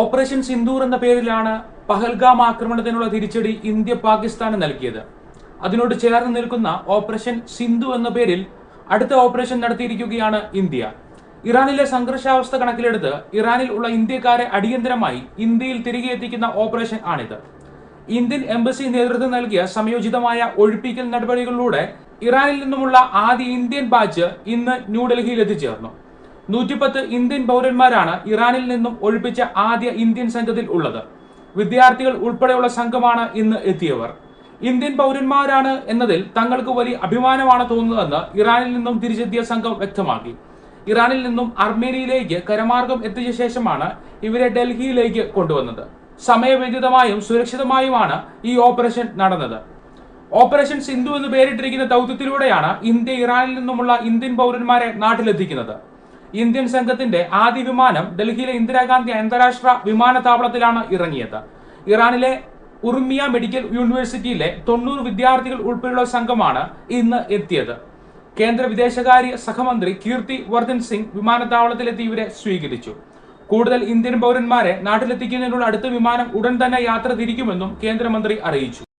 Operation Sindoor എന്ന പേരിലാണ് പഹൽഗാം ആക്രമണത്തിനുള്ള തിരിച്ചടി ഇന്ത്യ പാകിസ്ഥാന് നൽകിയത്. അതിനോട് ചേർന്ന് നിൽക്കുന്ന ഓപ്പറേഷൻ സിന്ധു എന്ന പേരിൽ അടുത്ത ഓപ്പറേഷൻ നടത്തിയിരിക്കുകയാണ് ഇന്ത്യ. ഇറാനിലെ സംഘർഷാവസ്ഥ കണക്കിലെടുത്ത് ഇറാനിൽ ഉള്ള ഇന്ത്യക്കാരെ അടിയന്തരമായി ഇന്ത്യയിൽ തിരികെ എത്തിക്കുന്ന ഓപ്പറേഷൻ ആണിത്. ഇന്ത്യൻ എംബസി നേതൃത്വം നൽകിയ സംയോജിതമായ ഒഴിപ്പിക്കൽ നടപടികളിലൂടെ ഇറാനിൽ നിന്നുമുള്ള ആദ്യ ഇന്ത്യൻ ബാച്ച് ഇന്ന് ന്യൂഡൽഹിയിൽ എത്തിച്ചേർന്നു. നൂറ്റിപ്പത്ത് ഇന്ത്യൻ പൗരന്മാരാണ് ഇറാനിൽ നിന്നും ഒഴിപ്പിച്ച ആദ്യ ഇന്ത്യൻ സംഘത്തിൽ ഉള്ളത്. വിദ്യാർത്ഥികൾ ഉൾപ്പെടെയുള്ള സംഘമാണ് ഇന്ന് എത്തിയവർ. ഇന്ത്യൻ പൗരന്മാരാണ് എന്നതിൽ തങ്ങൾക്ക് വലിയ അഭിമാനമാണ് തോന്നുന്നതെന്ന് ഇറാനിൽ നിന്നും തിരിച്ചെത്തിയ സംഘം വ്യക്തമാക്കി. ഇറാനിൽ നിന്നും അർമേനിയയിലേക്ക് കരമാർഗം എത്തിച്ച ശേഷമാണ് ഇവരെ ഡൽഹിയിലേക്ക് കൊണ്ടുവന്നത്. സമയബന്ധിതമായും സുരക്ഷിതമായുമാണ് ഈ ഓപ്പറേഷൻ നടന്നത്. ഓപ്പറേഷൻ സിന്ധു എന്ന് പേരിട്ടിരിക്കുന്ന ദൗത്യത്തിലൂടെയാണ് ഇന്ത്യ ഇറാനിൽ നിന്നുമുള്ള ഇന്ത്യൻ പൗരന്മാരെ നാട്ടിലെത്തിക്കുന്നത്. ഇന്ത്യൻ സംഘത്തിന്റെ ആദ്യ വിമാനം ഡൽഹിയിലെ ഇന്ദിരാഗാന്ധി അന്താരാഷ്ട്ര വിമാനത്താവളത്തിലാണ് ഇറങ്ങിയത്. ഇറാനിലെ ഉർമിയ മെഡിക്കൽ യൂണിവേഴ്സിറ്റിയിലെ തൊണ്ണൂറ് വിദ്യാർത്ഥികൾ ഉൾപ്പെടെയുള്ള സംഘമാണ് ഇന്ന് എത്തിയത്. കേന്ദ്ര വിദേശകാര്യ സഹമന്ത്രി കീർത്തി വർദ്ധൻ സിംഗ് വിമാനത്താവളത്തിലെത്തി ഇവരെ സ്വീകരിച്ചു. കൂടുതൽ ഇന്ത്യൻ പൗരന്മാരെ നാട്ടിലെത്തിക്കുന്നതിനുള്ള അടുത്ത വിമാനം ഉടൻ തന്നെ യാത്ര തിരിക്കുമെന്നും കേന്ദ്രമന്ത്രി അറിയിച്ചു.